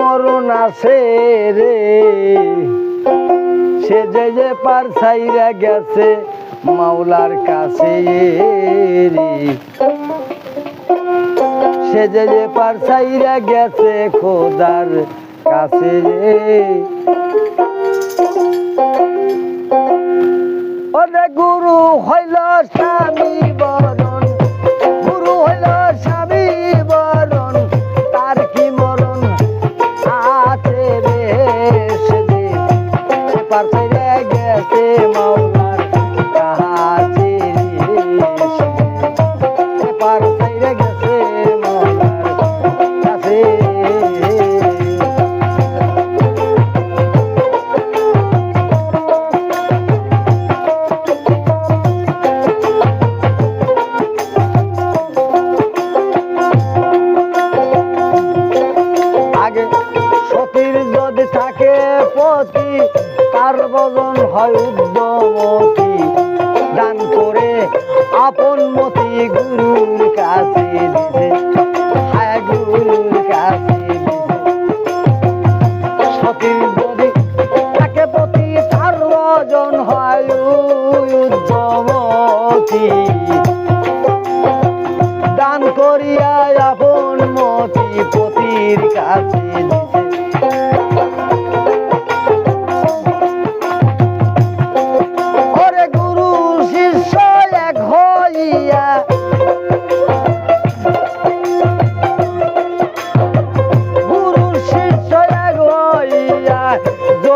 মরণ আছে রে? সে যে যে পার সাইরা গেছে মাওলার কাছে রে। সে যে যে পার সাইরা গেছে খোদার কাছে রে। হয় উদ্যমতি দান করে আপন মতি গুরুর কাছে দিছে হায় গুরুর কাছে সতীর যদি থাকে পতি তার হয় উদ্যমতি দান করিয়া আপন মতি পতির কাছে দিছে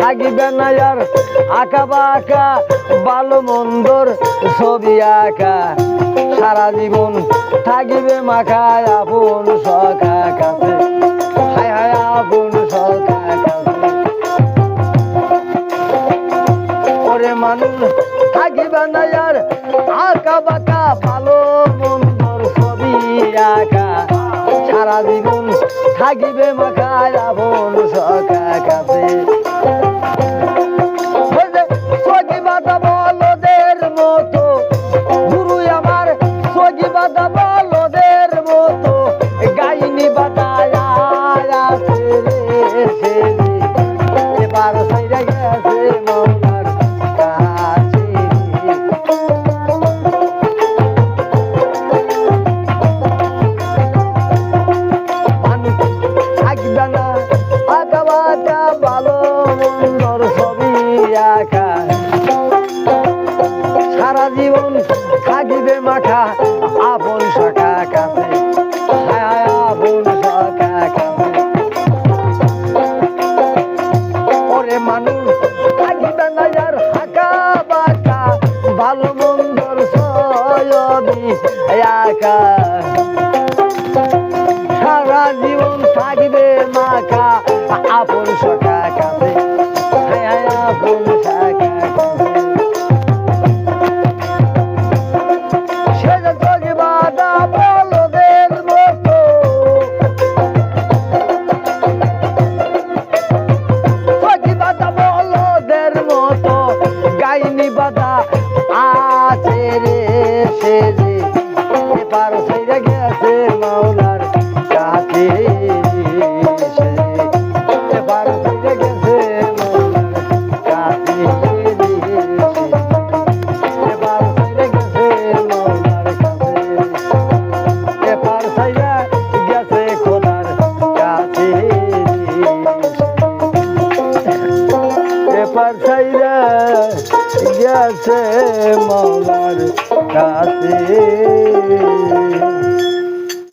থাকিবে না আর আঁকা বাঁকা, ভালো মন্দর ছবি আঁকা। সারা জীবন থাকিবে মাখায় আপন সখা কাছে। হায় হায় আপন সখা কাছে। মানুষ, থাকিবে না আর আঁকা বাঁকা, ভালো মন্দর ছবি আঁকা। সারা জীবন থাকিবে মাখায় আপন সখা থাকবে না আঁকা বাঁকা ভালো মন্দর সারা জীবন থাকিবে মাখা আপন শাখা আপন শাখা ওরে মানুষ ভালো মন্দর ছবি থাকবে মাখা আপন সখা কাছে আপন সখা কাছে সে যে চোখে গেছে মামার কাছে।